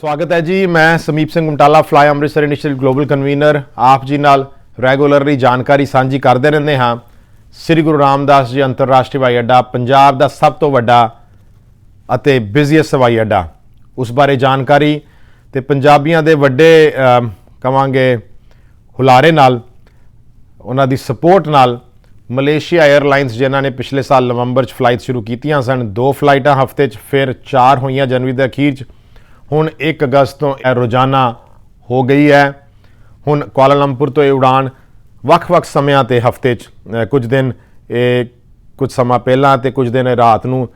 ਸਵਾਗਤ ਹੈ ਜੀ। ਮੈਂ Sameep Singh Gumtala fly Amritsar initial global convener ਆਪ ਜੀ ਨਾਲ ਰੈਗੂਲਰਲੀ ਜਾਣਕਾਰੀ ਸਾਂਝੀ ਕਰਦੇ ਰਹਿੰਦੇ ਹਾਂ। ਸ੍ਰੀ ਗੁਰੂ ਰਾਮਦਾਸ ਜੀ ਅੰਤਰਰਾਸ਼ਟਰੀ ਹਵਾਈ ਅੱਡਾ ਪੰਜਾਬ ਦਾ ਸਭ ਤੋਂ ਵੱਡਾ ਅਤੇ ਬਿਜ਼ੀਐਸਟ ਹਵਾਈ ਅੱਡਾ। ਉਸ ਬਾਰੇ ਜਾਣਕਾਰੀ ਤੇ ਪੰਜਾਬੀਆਂ ਦੇ ਵੱਡੇ ਅਮ, ਕਵਾਂਗੇ ਹੁਲਾਰੇ ਨਾਲ ਉਹਨਾਂ ਦੀ ਸਪੋਰਟ ਨਾਲ ਮਲੇਸ਼ੀਆ 에ਅਰਲਾਈਨਸ ਜਿਨ੍ਹਾਂ ਨੇ ਪਿਛਲੇ ਸਾਲ ਨਵੰਬਰ 'ਚ ਫਲਾਈਟ ਸ਼ੁਰੂ ਕੀਤੀਆਂ ਸਨ ਦੋ ਫਲਾਈਟਾਂ ਹਫ਼ਤੇ 'ਚ ਫਿਰ ਚਾਰ ਹੋਈਆਂ ਜਨਵਰੀ ਦੇ ਅਖੀਰ 'ਚ। ਹੁਣ 1 ਅਗਸਤ ਤੋਂ ਇਹ ਰੋਜ਼ਾਨਾ ਹੋ ਗਈ ਹੈ। ਹੁਣ ਕੁਆਲਾਲੰਪੁਰ ਤੋਂ ਇਹ ਉਡਾਨ ਵੱਖ-ਵੱਖ ਸਮਿਆਂ ਤੇ ਹਫ਼ਤੇ 'ਚ ਕੁਝ ਦਿਨ ਇਹ ਕੁਝ ਸਮਾਂ ਪਹਿਲਾਂ ਤੇ ਕੁਝ ਦਿਨ ਇਹ ਰਾਤ ਨੂੰ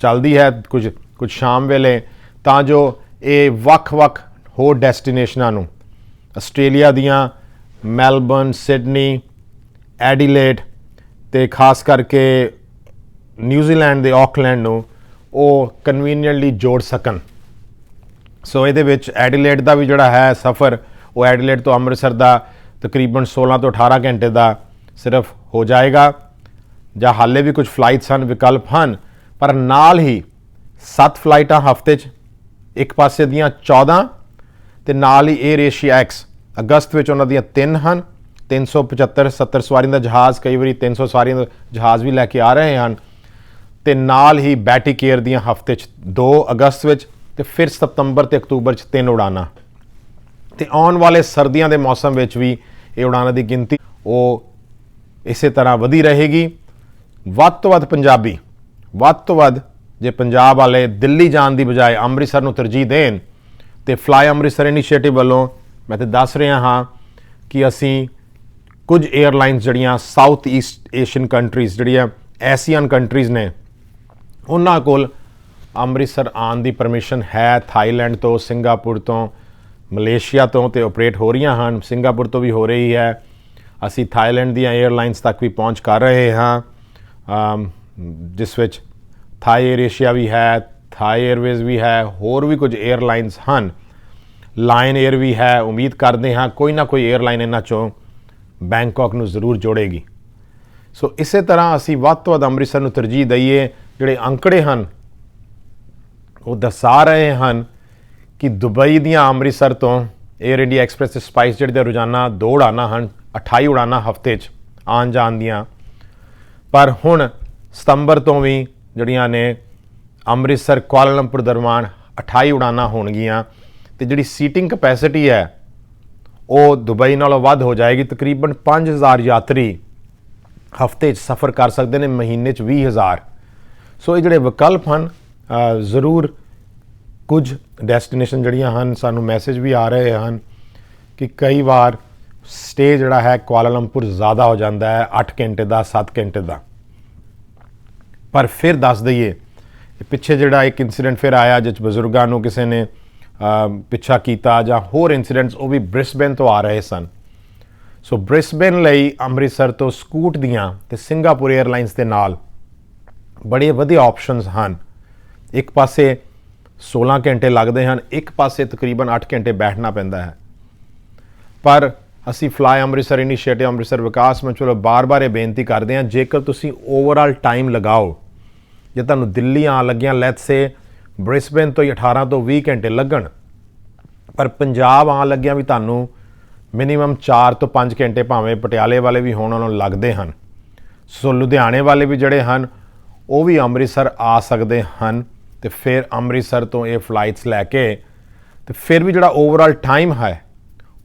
ਚੱਲਦੀ ਹੈ ਕੁਝ ਕੁਝ ਸ਼ਾਮ ਵੇਲੇ। ਤਾਂ ਜੋ ਇਹ ਵੱਖ-ਵੱਖ ਹੋਰ ਡੈਸਟੀਨੇਸ਼ਨਾਂ ਨੂੰ, ਆਸਟ੍ਰੇਲੀਆ ਦੀਆਂ ਮੈਲਬਰਨ, ਸਿਡਨੀ, ਐਡੀਲੇਡ ਤੇ ਖਾਸ ਕਰਕੇ ਨਿਊਜ਼ੀਲੈਂਡ ਦੇ ਆਕਲੈਂਡ ਨੂੰ ਉਹ ਕਨਵੀਨੀਅੰਟਲੀ ਜੋੜ ਸਕਣ। ਸੋ ਇਹਦੇ ਵਿੱਚ ਐਡੀਲੇਡ ਦਾ ਵੀ ਜਿਹੜਾ ਹੈ ਸਫ਼ਰ, ਉਹ ਐਡੀਲੇਡ ਤੋਂ ਅੰਮ੍ਰਿਤਸਰ ਦਾ ਤਕਰੀਬਨ 16 ਤੋਂ 18 ਘੰਟੇ ਦਾ ਸਿਰਫ ਹੋ ਜਾਏਗਾ। ਜਾਂ ਹਾਲੇ ਵੀ ਕੁਝ ਫਲਾਈਟਸ ਹਨ, ਵਿਕਲਪ ਹਨ, ਪਰ ਨਾਲ ਹੀ 7 ਫਲਾਈਟਾਂ ਹਫ਼ਤੇ 'ਚ, ਇੱਕ ਪਾਸੇ ਦੀਆਂ 14 ਤੇ ਨਾਲ ਹੀ 에ਅਰ ਏਸ਼ੀਆ ਐਕਸ ਅਗਸਤ ਵਿੱਚ ਉਹਨਾਂ ਦੀਆਂ 3 ਹਨ। 375 70 ਸਵਾਰੀਆਂ ਦਾ ਜਹਾਜ਼, ਕਈ ਵਾਰੀ 300 ਸਵਾਰੀਆਂ ਦਾ ਜਹਾਜ਼ ਵੀ ਲੈ ਕੇ ਆ ਰਹੇ ਹਨ। ਤੇ ਨਾਲ ਹੀ ਬੈਟੀ ਕੇਅਰ ਦੀਆਂ ਹਫ਼ਤੇ 'ਚ 2 ਅਗਸਤ ਵਿੱਚ ਤੇ ਫਿਰ ਸਤੰਬਰ ਤੇ ਅਕਤੂਬਰ 'ਚ ਤਿੰਨ ਉਡਾਨਾਂ ਤੇ ਆਉਣ ਵਾਲੇ ਸਰਦੀਆਂ ਦੇ ਮੌਸਮ ਵਿੱਚ ਵੀ ਇਹ ਉਡਾਨਾਂ ਦੀ ਗਿਣਤੀ ਉਹ ਇਸੇ ਤਰ੍ਹਾਂ ਵਧੀ ਰਹੇਗੀ। ਵੱਧ ਤੋਂ ਵੱਧ ਪੰਜਾਬੀ, ਵੱਧ ਤੋਂ ਵੱਧ ਜੇ ਪੰਜਾਬ ਵਾਲੇ ਦਿੱਲੀ ਜਾਣ ਦੀ ਬਜਾਏ ਅੰਮ੍ਰਿਤਸਰ ਨੂੰ ਤਰਜੀਹ ਦੇਣ, ਤੇ ਫਲਾਈ ਅੰਮ੍ਰਿਤਸਰ ਇਨੀਸ਼ੀਏਟਿਵ ਵੱਲੋਂ ਮੈਂ ਤੇ ਦੱਸ ਰਿਹਾ ਹਾਂ ਕਿ ਅਸੀਂ ਕੁਝ 에ਅਰਲਾਈਨਸ ਜਿਹੜੀਆਂ ਸਾਊਥ ਈਸਟ ਏਸ਼ੀਅਨ ਕੰਟਰੀਜ਼ ਜਿਹੜੀਆਂ ਐਸੀਅਨ ਕੰਟਰੀਜ਼ ਨੇ, ਉਹਨਾਂ ਕੋਲ ਅੰਮ੍ਰਿਤਸਰ ਆਉਣ ਦੀ ਪਰਮਿਸ਼ਨ ਹੈ। ਥਾਈਲੈਂਡ ਤੋਂ, ਸਿੰਗਾਪੁਰ ਤੋਂ, ਮਲੇਸ਼ੀਆ ਤੋਂ ਤੇ ਆਪਰੇਟ ਹੋ ਰਹੀਆਂ ਹਨ। ਸਿੰਗਾਪੁਰ ਤੋਂ ਵੀ ਹੋ ਰਹੀ ਹੈ। ਅਸੀਂ ਥਾਈਲੈਂਡ ਦੀਆਂ 에ਅਰਲਾਈਨਸ ਤੱਕ ਵੀ ਪਹੁੰਚ ਕਰ ਰਹੇ ਹਾਂ। ਜਿਸ ਵਿੱਚ ਥਾਈ 에ਅਰ ਏਸ਼ੀਆ ਵੀ ਹੈ, ਥਾਈ 에ਅਰਵੇਜ਼ ਵੀ ਹੈ, ਹੋਰ ਵੀ ਕੁਝ 에ਅਰਲਾਈਨਸ ਹਨ। ਲਾਇਨ 에ਅਰ ਵੀ ਹੈ। ਉਮੀਦ ਕਰਦੇ ਹਾਂ ਕੋਈ ਨਾ ਕੋਈ 에ਅਰਲਾਈਨ ਇਹਨਾਂ ਚੋਂ ਬੈਂਕਾਕ ਨੂੰ ਜ਼ਰੂਰ ਜੋੜੇਗੀ। ਸੋ ਇਸੇ ਤਰ੍ਹਾਂ ਅਸੀਂ ਵੱਧ ਤੋਂ ਵੱਧ ਅੰਮ੍ਰਿਤਸਰ ਨੂੰ ਤਰਜੀਹ ਦਈਏ। ਜਿਹੜੇ ਅੰਕੜੇ ਹਨ ਉਹ ਦਰਸਾ ਰਹੇ ਹਨ ਕਿ ਦੁਬਈ ਦੀਆਂ ਅੰਮ੍ਰਿਤਸਰ ਤੋਂ 에ਅਰ ਇੰਡੀਆ ਐਕਸਪ੍ਰੈਸ ਤੇ ਸਪਾਈਸ ਜਿਹੜੇ ਦੇ ਰੋਜ਼ਾਨਾ ਦੋ ਉਡਾਨਾਂ ਹਨ 28 ਉਡਾਨਾਂ ਹਫ਼ਤੇ 'ਚ ਆਉਣ ਜਾਣ ਦੀਆਂ। ਪਰ ਹੁਣ ਸਤੰਬਰ ਤੋਂ ਵੀ ਜਿਹੜੀਆਂ ਨੇ ਅੰਮ੍ਰਿਤਸਰ ਕੁਆਲਾਲੰਪੁਰ ਦਰਮਿਆਨ 28 ਉਡਾਨਾਂ ਹੋਣਗੀਆਂ ਤੇ ਜਿਹੜੀ ਸੀਟਿੰਗ ਕਪੈਸਿਟੀ ਹੈ, ਉਹ ਦੁਬਈ ਨਾਲੋਂ ਵੱਧ ਹੋ ਜਾਏਗੀ। ਤਕਰੀਬਨ 5000 ਯਾਤਰੀ ਹਫ਼ਤੇ 'ਚ ਸਫ਼ਰ ਕਰ ਸਕਦੇ ਨੇ, ਮਹੀਨੇ 'ਚ 20000 ਸੋ ਇਹ ਜਿਹੜੇ ਵਿਕਲਪ ਹਨ ਜ਼ਰੂਰ ਕੁਝ ਡੈਸਟੀਨੇਸ਼ਨ ਜਿਹੜੀਆਂ ਹਨ, ਸਾਨੂੰ ਮੈਸੇਜ ਵੀ ਆ ਰਹੇ ਹਨ ਕਿ ਕਈ ਵਾਰ ਸਟੇ ਜਿਹੜਾ ਹੈ ਕੁਆਲਾਲੰਪੁਰ ਜ਼ਿਆਦਾ ਹੋ ਜਾਂਦਾ ਹੈ 8 ਘੰਟੇ ਦਾ 7 ਘੰਟੇ ਦਾ। ਪਰ ਫਿਰ ਦੱਸ ਦਈਏ, ਪਿੱਛੇ ਜਿਹੜਾ ਇੱਕ ਇਨਸੀਡੈਂਟ ਫਿਰ ਆਇਆ ਜਿਸ 'ਚ ਬਜ਼ੁਰਗਾਂ ਨੂੰ ਕਿਸੇ ਨੇ ਪਿੱਛਾ ਕੀਤਾ ਜਾਂ ਹੋਰ ਇਨਸੀਡੈਂਟਸ ਉਹ ਵੀ ਬ੍ਰਿਸਬੇਨ ਤੋਂ ਆ ਰਹੇ ਸਨ। ਸੋ ਬ੍ਰਿਸਬੇਨ ਲਈ ਅੰਮ੍ਰਿਤਸਰ ਤੋਂ ਸਕੂਟ ਦੀਆਂ ਤੇ ਸਿੰਗਾਪੁਰ 에ਅਰਲਾਈਨਸ ਦੇ ਨਾਲ ਬੜੇ ਵਧੀਆ ਆਪਸ਼ਨਸ ਹਨ। ਇੱਕ ਪਾਸੇ 16 ਘੰਟੇ ਲੱਗਦੇ ਹਨ, ਇੱਕ ਪਾਸੇ ਤਕਰੀਬਨ 8 ਘੰਟੇ ਬੈਠਣਾ ਪੈਂਦਾ ਹੈ। ਪਰ ਅਸੀਂ ਫਲਾਈ ਅੰਮ੍ਰਿਤਸਰ ਇਨੀਸ਼ੀਏਟਿਵ, ਅੰਮ੍ਰਿਤਸਰ ਵਿਕਾਸ ਮੰਚ ਵੱਲੋਂ ਬਾਰ-ਬਾਰ ਇਹ ਬੇਨਤੀ ਕਰਦੇ ਹਾਂ, ਜੇਕਰ ਤੁਸੀਂ ਓਵਰਆਲ ਟਾਈਮ ਲਗਾਓ, ਜੇ ਤੁਹਾਨੂੰ ਦਿੱਲੀ ਆਉਣ ਲੱਗਿਆਂ ਲੈਟਸ ਸੇ ਬ੍ਰਿਸਬੇਨ ਤੋਂ ਹੀ 18 ਤੋਂ 20 ਘੰਟੇ ਲੱਗਣ, ਪਰ ਪੰਜਾਬ ਆਉਣ ਲੱਗਿਆਂ ਵੀ ਤੁਹਾਨੂੰ ਮਿਨੀਮਮ 4 ਤੋਂ 5 ਘੰਟੇ ਭਾਵੇਂ ਪਟਿਆਲੇ ਵਾਲੇ ਵੀ ਹੋਣ, ਉਹਨਾਂ ਨੂੰ ਲੱਗਦੇ ਹਨ। ਸੋ ਲੁਧਿਆਣੇ ਵਾਲੇ ਵੀ ਜਿਹੜੇ ਹਨ, ਉਹ ਵੀ ਅੰਮ੍ਰਿਤਸਰ ਆ ਸਕਦੇ ਹਨ। ਤੇ ਫਿਰ ਅੰਮ੍ਰਿਤਸਰ ਤੋਂ ਇਹ ਫਲਾਈਟਸ ਲੈ ਕੇ ਤੇ ਫਿਰ ਵੀ ਜਿਹੜਾ ਓਵਰਆਲ ਟਾਈਮ ਹੈ,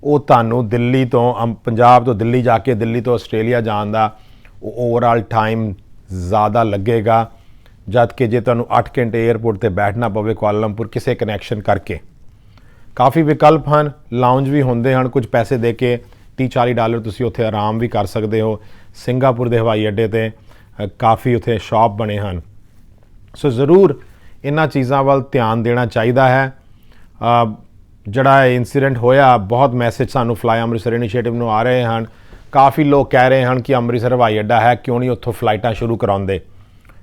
ਉਹ ਤੁਹਾਨੂੰ ਦਿੱਲੀ ਤੋਂ, ਅਮ- ਪੰਜਾਬ ਤੋਂ ਦਿੱਲੀ ਜਾ ਕੇ, ਦਿੱਲੀ ਤੋਂ ਆਸਟ੍ਰੇਲੀਆ ਜਾਣ ਦਾ ਉਹ ਓਵਰਆਲ ਟਾਈਮ ਜ਼ਿਆਦਾ ਲੱਗੇਗਾ। ਜਦ ਕਿ ਜੇ ਤੁਹਾਨੂੰ 8 ਘੰਟੇ 에ਅਰਪੋਰਟ ਤੇ ਬੈਠਣਾ ਪਵੇ ਕੁਆਲਾਲੰਪੁਰ ਕਿਸੇ ਕਨੈਕਸ਼ਨ ਕਰਕੇ। ਕਾਫੀ ਵਿਕਲਪ ਹਨ ਲਾਉਂਜ ਵੀ ਹੁੰਦੇ ਹਨ, ਕੁਝ ਪੈਸੇ ਦੇ ਕੇ 30 40 ਡਾਲਰ ਤੁਸੀਂ ਉੱਥੇ ਆਰਾਮ ਵੀ ਕਰ ਸਕਦੇ ਹੋ। ਸਿੰਗਾਪੁਰ ਦੇ ਹਵਾਈ ਅੱਡੇ ਤੇ ਕਾਫੀ ਉੱਥੇ ਸ਼ਾਪ ਬਣੇ ਹਨ। ਸੋ ਜ਼ਰੂਰ ਇਹਨਾਂ ਚੀਜ਼ਾਂ ਵੱਲ ਧਿਆਨ ਦੇਣਾ ਚਾਹੀਦਾ ਹੈ। ਜਿਹੜਾ ਇਨਸੀਡੈਂਟ ਹੋਇਆ, ਬਹੁਤ ਮੈਸੇਜ ਸਾਨੂੰ ਫਲਾਈ ਅੰਮ੍ਰਿਤਸਰ ਇਨੀਸ਼ੀਏਟਿਵ ਨੂੰ ਆ ਰਹੇ ਹਨ। ਕਾਫੀ ਲੋਕ ਕਹਿ ਰਹੇ ਹਨ ਕਿ ਅੰਮ੍ਰਿਤਸਰ ਹਵਾਈ ਅੱਡਾ ਹੈ, ਕਿਉਂ ਨਹੀਂ ਉੱਥੋਂ ਫਲਾਈਟਾਂ ਸ਼ੁਰੂ ਕਰਾਉਂਦੇ।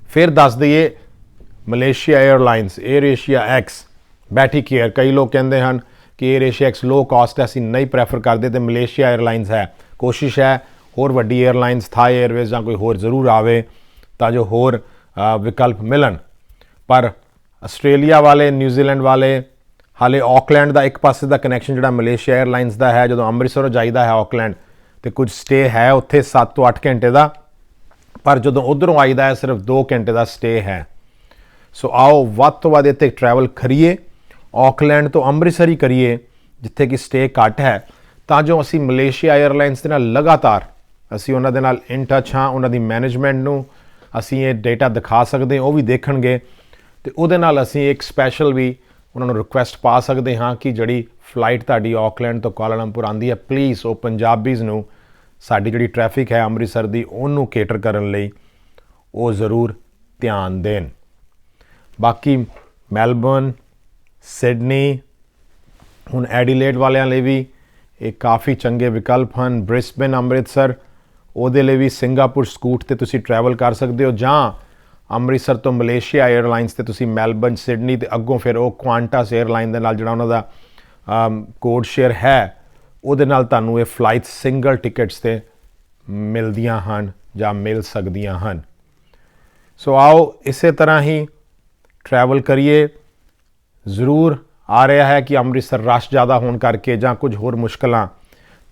ਫਿਰ ਦੱਸ ਦਈਏ Malaysia Airlines Air Asia X Batik Air ਕਈ ਲੋਕ ਕਹਿੰਦੇ ਹਨ ਕਿ Air Asia X low cost ਅਸੀਂ ਨਹੀਂ ਪ੍ਰੈਫਰ ਕਰਦੇ ਤੇ ਮਲੇਸ਼ੀਆ 에ਅਰਲਾਈਨਸ ਹੈ। ਕੋਸ਼ਿਸ਼ ਹੈ, ਹੋਰ ਵੱਡੀ 에ਅਰਲਾਈਨਸ ਥਾਈ 에ਅਰਵੇਜ਼ ਜਾਂ ਕੋਈ ਹੋਰ ਜ਼ਰੂਰ ਆਵੇ ਤਾਂ ਜੋ ਹੋਰ ਵਿਕਲਪ ਮਿਲਣ। ਪਰ ਆਸਟ੍ਰੇਲੀਆ ਵਾਲੇ ਨਿਊਜ਼ੀਲੈਂਡ ਵਾਲੇ, ਹਾਲੇ ਆਕਲੈਂਡ ਦਾ ਇੱਕ ਪਾਸੇ ਦਾ ਕਨੈਕਸ਼ਨ ਜਿਹੜਾ ਮਲੇਸ਼ੀਆ 에ਅਰਲਾਈਨਸ ਦਾ ਹੈ, ਜਦੋਂ ਅੰਮ੍ਰਿਤਸਰੋਂ ਜਾਈਦਾ ਹੈ ਆਕਲੈਂਡ ਤੇ ਕੁਝ ਸਟੇ ਹੈ ਉੱਥੇ 7 ਤੋਂ 8 ਘੰਟੇ ਦਾ, ਪਰ ਜਦੋਂ ਉਧਰੋਂ ਆਈਦਾ ਹੈ, ਸਿਰਫ 2 ਘੰਟੇ ਦਾ ਸਟੇ ਹੈ। ਸੋ ਆਓ ਵੱਧ ਤੋਂ ਵੱਧ ਇੱਥੇ ਟਰੈਵਲ ਕਰੀਏ ਆਕਲੈਂਡ ਤੋਂ ਅੰਮ੍ਰਿਤਸਰ ਹੀ ਕਰੀਏ, ਜਿੱਥੇ ਕਿ ਸਟੇ ਘੱਟ ਹੈ। ਤਾਂ ਜੋ ਅਸੀਂ ਮਲੇਸ਼ੀਆ 에ਅਰਲਾਈਨਸ ਦੇ ਨਾਲ ਲਗਾਤਾਰ, ਅਸੀਂ ਉਹਨਾਂ ਦੇ ਨਾਲ ਇਨ ਟੱਚ ਹਾਂ, ਉਹਨਾਂ ਦੀ ਮੈਨੇਜਮੈਂਟ ਨੂੰ ਅਸੀਂ ਇਹ ਡਾਟਾ ਦਿਖਾ ਸਕਦੇ ਹਾਂ, ਉਹ ਵੀ ਦੇਖਣਗੇ। ਤੇ ਉਹਦੇ ਨਾਲ ਅਸੀਂ ਇੱਕ ਸਪੈਸ਼ਲ ਵੀ ਉਹਨਾਂ ਨੂੰ ਰਿਕੁਐਸਟ ਪਾ ਸਕਦੇ ਹਾਂ ਕਿ ਜਿਹੜੀ ਫਲਾਈਟ ਤੁਹਾਡੀ ਆਕਲੈਂਡ ਤੋਂ ਕੁਆਲਾਲੰਪੁਰ ਆਂਦੀ ਹੈ ਪਲੀਜ਼ ਉਹ ਪੰਜਾਬੀਜ਼ ਨੂੰ ਸਾਡੀ ਜਿਹੜੀ ਟ੍ਰੈਫਿਕ ਹੈ ਅੰਮ੍ਰਿਤਸਰ ਦੀ, ਉਹਨੂੰ ਕੇਟਰ ਕਰਨ ਲਈ ਉਹ ਜ਼ਰੂਰ ਧਿਆਨ ਦੇਣ। ਬਾਕੀ ਮੈਲਬੌਰਨ ਸਿਡਨੀ ਹੁਣ ਐਡੀਲੇਡ ਵਾਲਿਆਂ ਲਈ ਵੀ ਇਹ ਕਾਫੀ ਚੰਗੇ ਵਿਕਲਪ ਹਨ। ਬ੍ਰਿਸਬਨ ਅੰਮ੍ਰਿਤਸਰ, ਉਹਦੇ ਲਈ ਵੀ ਸਿੰਗਾਪੁਰ ਸਕੂਟ ਤੇ ਤੁਸੀਂ ਟਰੈਵਲ ਕਰ ਸਕਦੇ ਹੋ ਜਾਂ ਅੰਮ੍ਰਿਤਸਰ ਤੋਂ ਮਲੇਸ਼ੀਆ 에ਅਰਲਾਈਨਸ ਤੇ ਤੁਸੀਂ ਮੈਲਬੌਰਨ, ਸਿਡਨੀ ਤੇ ਅੱਗੋਂ ਫਿਰ ਉਹ ਕੁਆਂਟਾਸ 에ਅਰਲਾਈਨ ਦੇ ਨਾਲ ਜਿਹੜਾ ਉਹਨਾਂ ਦਾ ਕੋਡ ਸ਼ੇਅਰ ਹੈ, ਉਹਦੇ ਨਾਲ ਤੁਹਾਨੂੰ ਇਹ ਫਲਾਈਟ ਸਿੰਗਲ ਟਿਕਟਸ ਤੇ ਮਿਲਦੀਆਂ ਹਨ ਜਾਂ ਮਿਲ ਸਕਦੀਆਂ ਹਨ। ਸੋ ਆਓ ਇਸੇ ਤਰ੍ਹਾਂ ਹੀ ਟਰੈਵਲ ਕਰੀਏ। ਜ਼ਰੂਰ ਆ ਰਿਹਾ ਹੈ ਕਿ ਅੰਮ੍ਰਿਤਸਰ ਰਸ਼ ਜ਼ਿਆਦਾ ਹੋਣ ਕਰਕੇ ਜਾਂ ਕੁਝ ਹੋਰ ਮੁਸ਼ਕਲਾਂ,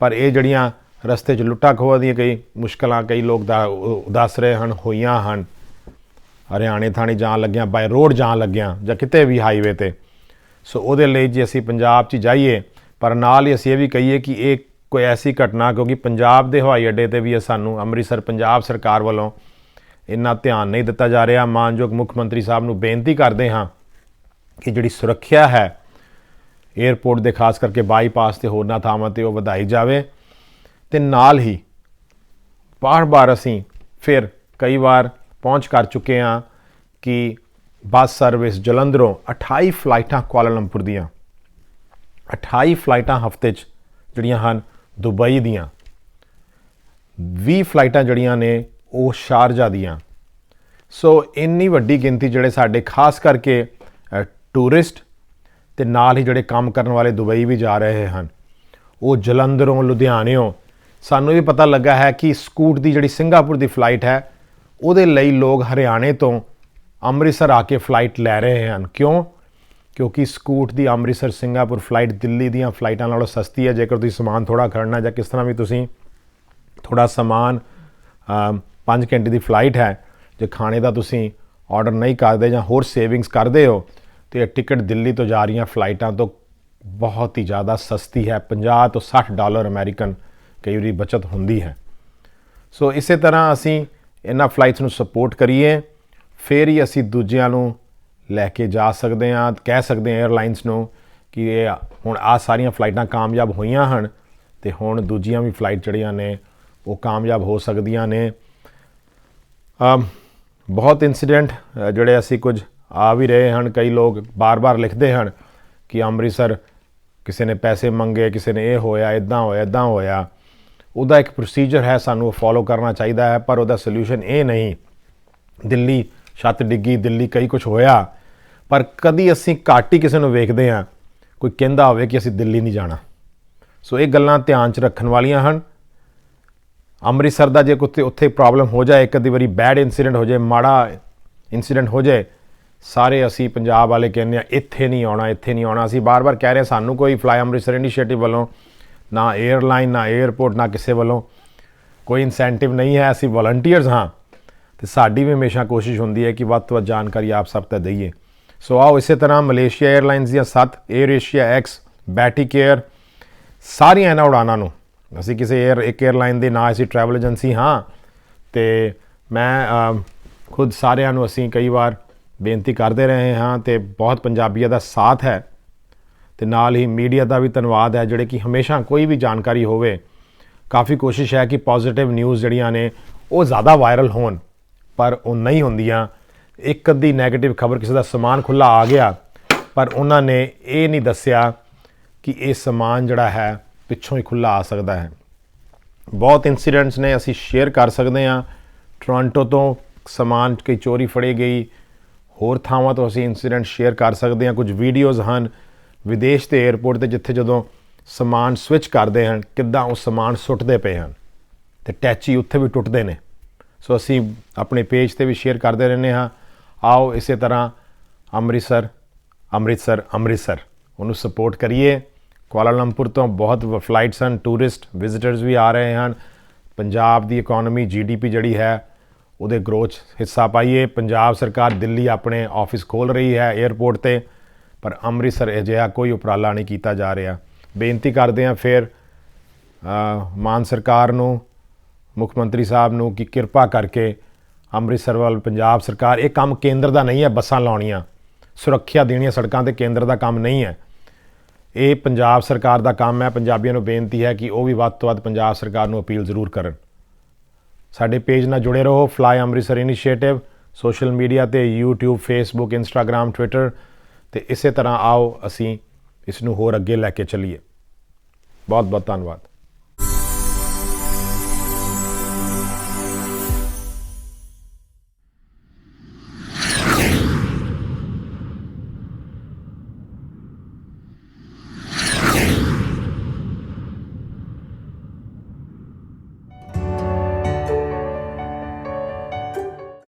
ਪਰ ਇਹ ਜਿਹੜੀਆਂ ਰਸਤੇ 'ਚ ਲੁੱਟਾ ਖੋਹਾਂ ਦੀਆਂ ਕਈ ਮੁਸ਼ਕਲਾਂ, ਕਈ ਲੋਕ ਦਾ ਦੱਸ ਰਹੇ ਹਨ, ਹੋਈਆਂ ਹਨ। ਹਰਿਆਣੇ ਥਾਣੇ ਜਾਣ ਲੱਗਿਆਂ, ਬਾਈ ਰੋਡ ਜਾਣ ਲੱਗਿਆਂ, ਜਾਂ ਕਿਤੇ ਵੀ ਹਾਈਵੇ ਤੇ। ਸੋ ਉਹਦੇ ਲਈ ਜੇ ਅਸੀਂ ਪੰਜਾਬ 'ਚ ਜਾਈਏ, ਪਰ ਨਾਲ ਹੀ ਅਸੀਂ ਇਹ ਵੀ ਕਹੀਏ ਕਿ ਇਹ ਕੋਈ ਐਸੀ ਘਟਨਾ, ਕਿਉਂਕਿ ਪੰਜਾਬ ਦੇ ਹਵਾਈ ਅੱਡੇ ਤੇ ਵੀ ਸਾਨੂੰ ਅੰਮ੍ਰਿਤਸਰ ਪੰਜਾਬ ਸਰਕਾਰ ਵੱਲੋਂ ਇੰਨਾ ਧਿਆਨ ਨਹੀਂ ਦਿੱਤਾ ਜਾ ਰਿਹਾ। ਮਾਨਯੋਗ ਮੁੱਖ ਮੰਤਰੀ ਸਾਹਿਬ ਨੂੰ ਬੇਨਤੀ ਕਰਦੇ ਹਾਂ ਕਿ ਜਿਹੜੀ ਸੁਰੱਖਿਆ ਹੈ 에ਅਰਪੋਰਟ ਦੇ ਖਾਸ ਕਰਕੇ ਬਾਈਪਾਸ ਤੇ ਹੋਰਨਾਂ ਥਾਵਾਂ ਤੇ ਉਹ ਵਧਾਈ ਜਾਵੇ। ਤੇ ਨਾਲ ਹੀ ਬਾਰ-ਬਾਰ ਅਸੀਂ ਫਿਰ ਕਈ ਵਾਰ ਪਹੁੰਚ ਕਰ ਚੁੱਕੇ ਹਾਂ ਕਿ ਬੱਸ ਸਰਵਿਸ ਜਲੰਧਰੋਂ 28 ਫਲਾਈਟਾਂ ਕੁਆਲਾਲੰਪੁਰ ਦੀਆਂ 28 ਫਲਾਈਟਾਂ ਹਫ਼ਤੇ 'ਚ ਜਿਹੜੀਆਂ ਹਨ ਦੁਬਈ ਦੀਆਂ 20 ਫਲਾਈਟਾਂ ਜਿਹੜੀਆਂ ਨੇ ਉਹ ਸ਼ਾਰਜਾ ਦੀਆਂ। ਸੋ ਇੰਨੀ ਵੱਡੀ ਗਿਣਤੀ ਜਿਹੜੇ ਸਾਡੇ ਖਾਸ ਕਰਕੇ ਟੂਰਿਸਟ ਤੇ ਨਾਲ ਹੀ ਜਿਹੜੇ ਕੰਮ ਕਰਨ ਵਾਲੇ ਦੁਬਈ ਵੀ ਜਾ ਰਹੇ ਹਨ, ਉਹ ਜਲੰਧਰੋਂ ਲੁਧਿਆਣਿਓਂ ਸਾਨੂੰ ਵੀ ਪਤਾ ਲੱਗਾ ਹੈ ਕਿ ਸਕੂਟ ਦੀ ਜਿਹੜੀ ਸਿੰਗਾਪੁਰ ਦੀ ਫਲਾਈਟ ਹੈ ਉਹਦੇ ਲਈ ਲੋਕ ਹਰਿਆਣੇ ਤੋਂ ਅੰਮ੍ਰਿਤਸਰ ਆ ਕੇ ਫਲਾਈਟ ਲੈ ਰਹੇ ਹਨ। ਕਿਉਂ? ਕਿਉਂਕਿ ਸਕੂਟ ਦੀ ਅੰਮ੍ਰਿਤਸਰ ਸਿੰਗਾਪੁਰ ਫਲਾਈਟ ਦਿੱਲੀ ਦੀਆਂ ਫਲਾਈਟਾਂ ਨਾਲੋਂ ਸਸਤੀ ਹੈ। ਜੇਕਰ ਤੁਸੀਂ ਸਮਾਨ ਥੋੜਾ ਖੜਨਾ ਜਾਂ ਕਿਸ ਤਰ੍ਹਾਂ ਵੀ ਤੁਸੀਂ ਥੋੜਾ ਸਮਾਨ 5 ਘੰਟੇ ਦੀ ਫਲਾਈਟ ਹੈ, ਜੇ ਖਾਣੇ ਦਾ ਤੁਸੀਂ ਆਰਡਰ ਨਹੀਂ ਕਰਦੇ ਜਾਂ ਹੋਰ ਸੇਵਿੰਗਸ ਕਰਦੇ ਹੋ, ਤੇ ਇਹ ਟਿਕਟ ਦਿੱਲੀ ਤੋਂ ਜਾ ਰਹੀਆਂ ਫਲਾਈਟਾਂ ਤੋਂ ਬਹੁਤ ਹੀ ਜ਼ਿਆਦਾ ਸਸਤੀ ਹੈ। 50 ਤੋਂ 60 ਡਾਲਰ ਅਮਰੀਕਨ ਕਈ ਵਾਰੀ ਬਚਤ ਹੁੰਦੀ ਹੈ। ਸੋ ਇਸੇ ਤਰ੍ਹਾਂ ਅਸੀਂ ਇਹਨਾਂ ਫਲਾਈਟਸ ਨੂੰ ਸਪੋਰਟ ਕਰੀਏ, ਫਿਰ ਹੀ ਅਸੀਂ ਦੂਜਿਆਂ ਨੂੰ ਲੈ ਕੇ ਜਾ ਸਕਦੇ ਹਾਂ, ਕਹਿ ਸਕਦੇ ਹਾਂ 에ਅਰਲਾਈਨਸ ਨੂੰ ਕਿ ਇਹ ਹੁਣ ਆ ਸਾਰੀਆਂ ਫਲਾਈਟਾਂ ਕਾਮਯਾਬ ਹੋਈਆਂ ਹਨ ਤੇ ਹੁਣ ਦੂਜੀਆਂ ਵੀ ਫਲਾਈਟ ਜਿਹੜੀਆਂ ਨੇ ਉਹ ਕਾਮਯਾਬ ਹੋ ਸਕਦੀਆਂ ਨੇ। ਅਮ, ਬਹੁਤ ਇਨਸੀਡੈਂਟ ਜਿਹੜੇ ਅਸੀਂ ਕੁਝ ਆ ਵੀ ਰਹੇ ਹਨ, ਕਈ ਲੋਕ ਬਾਰ-ਬਾਰ ਲਿਖਦੇ ਹਨ ਕਿ ਅੰਮ੍ਰਿਤਸਰ ਕਿਸੇ ਨੇ ਪੈਸੇ ਮੰਗੇ, ਕਿਸੇ ਨੇ ਇਹ ਹੋਇਆ ਇਦਾਂ ਹੋਇਆ ਇਦਾਂ ਹੋਇਆ। ਉਹਦਾ ਇੱਕ ਪ੍ਰੋਸੀਜਰ ਹੈ, ਸਾਨੂੰ ਫੋਲੋ ਕਰਨਾ ਚਾਹੀਦਾ ਹੈ, ਪਰ ਉਹਦਾ ਸੋਲੂਸ਼ਨ ਇਹ ਨਹੀਂ। ਦਿੱਲੀ ਛੱਤ ਡਿੱਗੀ, ਦਿੱਲੀ ਕਈ ਕੁਝ ਹੋਇਆ, ਪਰ ਕਦੀ ਅਸੀਂ ਘੱਟ ਹੀ ਕਿਸੇ ਨੂੰ ਵੇਖਦੇ ਹਾਂ, ਕੋਈ ਕਹਿੰਦਾ ਹੋਵੇ ਕਿ ਅਸੀਂ ਦਿੱਲੀ ਨਹੀਂ ਜਾਣਾ। ਸੋ ਇਹ ਗੱਲਾਂ ਧਿਆਨ 'ਚ ਰੱਖਣ ਵਾਲੀਆਂ ਹਨ। ਅੰਮ੍ਰਿਤਸਰ ਦਾ ਜੇ ਕੋਈ ਉੱਥੇ ਪ੍ਰੋਬਲਮ ਹੋ ਜਾਏ ਕਦੀ ਵਾਰੀ ਬੈਡ ਇਨਸੀਡੈਂਟ ਹੋ ਜਾਏ, ਮਾੜਾ ਇਨਸੀਡੈਂਟ ਹੋ ਜਾਏ, ਸਾਰੇ ਅਸੀਂ ਪੰਜਾਬ ਵਾਲੇ ਕਹਿੰਦੇ ਆ ਇੱਥੇ ਨਹੀਂ ਆਉਣਾ, ਇੱਥੇ ਨਹੀਂ ਆਉਣਾ। ਅਸੀਂ ਬਾਰ-ਬਾਰ ਕਹਿ ਰਹੇ ਸਾਨੂੰ ਕੋਈ ਫਲਾਈ ਅੰਮ੍ਰਿਤਸਰ ਇਨੀਸ਼ੀਏਟਿਵ ਵੱਲੋਂ ਨਾ 에ਅਰਲਾਈਨ ਨਾ 에ਅਰਪੋਰਟ ਨਾ ਕਿਸੇ ਵੱਲੋਂ। ਕੋਈ ਇਨਸੈਂਟਿਵ ਨਹੀਂ ਹੈ, ਅਸੀਂ ਵੋਲੰਟੀਅਰਸ ਹਾਂ। ਤੇ ਸਾਡੀ ਵੀ ਹਮੇਸ਼ਾ ਕੋਸ਼ਿਸ਼ ਹੁੰਦੀ ਹੈ ਕਿ ਵੱਧ ਤੋਂ ਵੱਧ ਜਾਣਕਾਰੀ ਆਪ ਸਭ ਤੱਕ ਦਈਏ। ਸੋ ਆਓ ਇਸੇ ਤਰ੍ਹਾਂ ਮਲੇਸ਼ੀਆ 에ਅਰਲਾਈਨਸ ਦੀਆਂ ਸੱਤ Air Asia X Batik Air ਸਾਰੀਆਂ ਇਹਨਾਂ ਉਡਾਨਾਂ ਨੂੰ। ਅਸੀਂ ਕਿਸੇ 에ਅਰ ਇੱਕ 에ਅਰਲਾਈਨ ਦੇ ਨਾ ਅਸੀਂ ਟਰੈਵਲ ਏਜੰਸੀ ਹਾਂ। ਤੇ ਮੈਂ ਖੁਦ ਸਾਰਿਆਂ ਨੂੰ ਅਸੀਂ ਕਈ ਵਾਰ ਬੇਨਤੀ ਕਰਦੇ ਰਹੇ ਹਾਂ ਤੇ ਬਹੁਤ ਪੰਜਾਬੀਆਂ ਦਾ ਸਾਥ ਹੈ। ਤੇ ਨਾਲ ਹੀ ਮੀਡੀਆ ਦਾ ਵੀ ਧੰਨਵਾਦ ਹੈ, ਜਿਹੜੇ ਕਿ ਹਮੇਸ਼ਾ ਕੋਈ ਵੀ ਜਾਣਕਾਰੀ ਹੋਵੇ। ਕਾਫੀ ਕੋਸ਼ਿਸ਼ ਹੈ ਕਿ ਪੋਜ਼ਿਟਿਵ ਨਿਊਜ਼ ਜਿਹੜੀਆਂ ਨੇ, ਉਹ ਜ਼ਿਆਦਾ ਵਾਇਰਲ ਹੋਣ, ਪਰ ਉਹ ਨਹੀਂ ਹੁੰਦੀਆਂ। ਇੱਕ ਅੱਧੀ 네ਗੇਟਿਵ ਖਬਰ ਕਿਸੇ ਦਾ ਸਮਾਨ ਖੁੱਲਾ ਆ ਗਿਆ, ਪਰ ਉਹਨਾਂ ਨੇ ਇਹ ਨਹੀਂ ਦੱਸਿਆ ਕਿ ਇਹ ਸਮਾਨ ਜਿਹੜਾ ਹੈ, ਪਿੱਛੋਂ ਹੀ ਖੁੱਲਾ ਆ ਸਕਦਾ ਹੈ। ਬਹੁਤ ਇਨਸੀਡੈਂਟਸ ਨੇ, ਅਸੀਂ ਸ਼ੇਅਰ ਕਰ ਸਕਦੇ ਹਾਂ। ਟੋਰਾਂਟੋ ਤੋਂ ਸਮਾਨ ਕਈ ਚੋਰੀ ਫੜੀ ਗਈ। ਹੋਰ ਥਾਵਾਂ ਤੋਂ ਅਸੀਂ ਇਨਸੀਡੈਂਟ ਸ਼ੇਅਰ ਕਰ ਸਕਦੇ ਹਾਂ। ਕੁਝ ਵੀਡੀਓਜ਼ ਹਨ ਵਿਦੇਸ਼ ਦੇ 에ਅਰਪੋਰਟ ਤੇ ਜਿੱਥੇ ਜਦੋਂ ਸਮਾਨ ਸਵਿਚ ਕਰਦੇ ਹਨ, ਕਿੱਦਾਂ ਉਹ ਸਮਾਨ ਸੁੱਟਦੇ ਪਏ ਹਨ। ਤੇ ਟੈਚੀ ਉੱਥੇ ਵੀ ਟੁੱਟਦੇ ਨੇ। ਸੋ ਅਸੀਂ ਆਪਣੇ ਪੇਜ ਤੇ ਵੀ ਸ਼ੇਅਰ ਕਰਦੇ ਰਹਿੰਦੇ ਹਾਂ। ਆਓ ਇਸੇ ਤਰ੍ਹਾਂ ਅੰਮ੍ਰਿਤਸਰ ਅੰਮ੍ਰਿਤਸਰ ਅੰਮ੍ਰਿਤਸਰ। ਉਹਨੂੰ ਸਪੋਰਟ ਕਰੀਏ। ਕੁਆਲਾਲੰਪੁਰ ਤੋਂ ਬਹੁਤ ਫਲਾਈਟਸ ਹਨ ਟੂਰਿਸਟ ਵਿਜ਼ਿਟਰਸ ਵੀ ਆ ਰਹੇ ਹਨ। ਪੰਜਾਬ ਦੀ ਇਕਨੋਮੀ ਜੀਡੀਪੀ ਜਿਹੜੀ ਹੈ, ਉਹਦੇ ਗਰੋਥ 'ਚ ਹਿੱਸਾ ਪਾਈਏ। ਪੰਜਾਬ ਸਰਕਾਰ ਦਿੱਲੀ ਆਪਣੇ ਆਫਿਸ ਖੋਲ ਰਹੀ ਹੈ 에ਅਰਪੋਰਟ ਤੇ। ਪਰ ਅੰਮ੍ਰਿਤਸਰ ਅਜਿਹਾ ਕੋਈ ਉਪਰਾਲਾ ਨਹੀਂ ਕੀਤਾ ਜਾ ਰਿਹਾ। ਬੇਨਤੀ ਕਰਦੇ ਹਾਂ ਫਿਰ ਮਾਨ ਸਰਕਾਰ ਨੂੰ, ਮੁੱਖ ਮੰਤਰੀ ਸਾਹਿਬ ਨੂੰ ਕਿ ਕਿਰਪਾ ਕਰਕੇ ਅੰਮ੍ਰਿਤਸਰ ਵੱਲ ਪੰਜਾਬ ਸਰਕਾਰ, ਇਹ ਕੰਮ ਕੇਂਦਰ ਦਾ ਨਹੀਂ ਹੈ, ਬੱਸਾਂ ਲਾਉਣੀਆਂ। ਸੁਰੱਖਿਆ ਦੇਣੀਆਂ ਸੜਕਾਂ ਤੇ ਕੇਂਦਰ ਦਾ ਕੰਮ ਨਹੀਂ ਹੈ। ਇਹ ਪੰਜਾਬ ਸਰਕਾਰ ਦਾ ਕੰਮ ਹੈ। ਪੰਜਾਬੀਆਂ ਨੂੰ ਬੇਨਤੀ ਹੈ ਕਿ ਉਹ ਵੀ ਵੱਧ ਤੋਂ ਵੱਧ ਪੰਜਾਬ ਸਰਕਾਰ ਨੂੰ ਅਪੀਲ ਜ਼ਰੂਰ ਕਰਨ। ਸਾਡੇ ਪੇਜ ਨਾਲ ਜੁੜੇ ਰਹੋ fly Amritsar initiative social media ਤੇ YouTube, Facebook, Instagram, Twitter ਤੇ ਇਸੇ ਤਰ੍ਹਾਂ ਆਓ, ਅਸੀਂ ਇਸ ਨੂੰ ਹੋਰ ਅੱਗੇ ਲੈ ਕੇ ਚੱਲੀਏ। ਬਹੁਤ ਬਹੁਤ ਧੰਨਵਾਦ।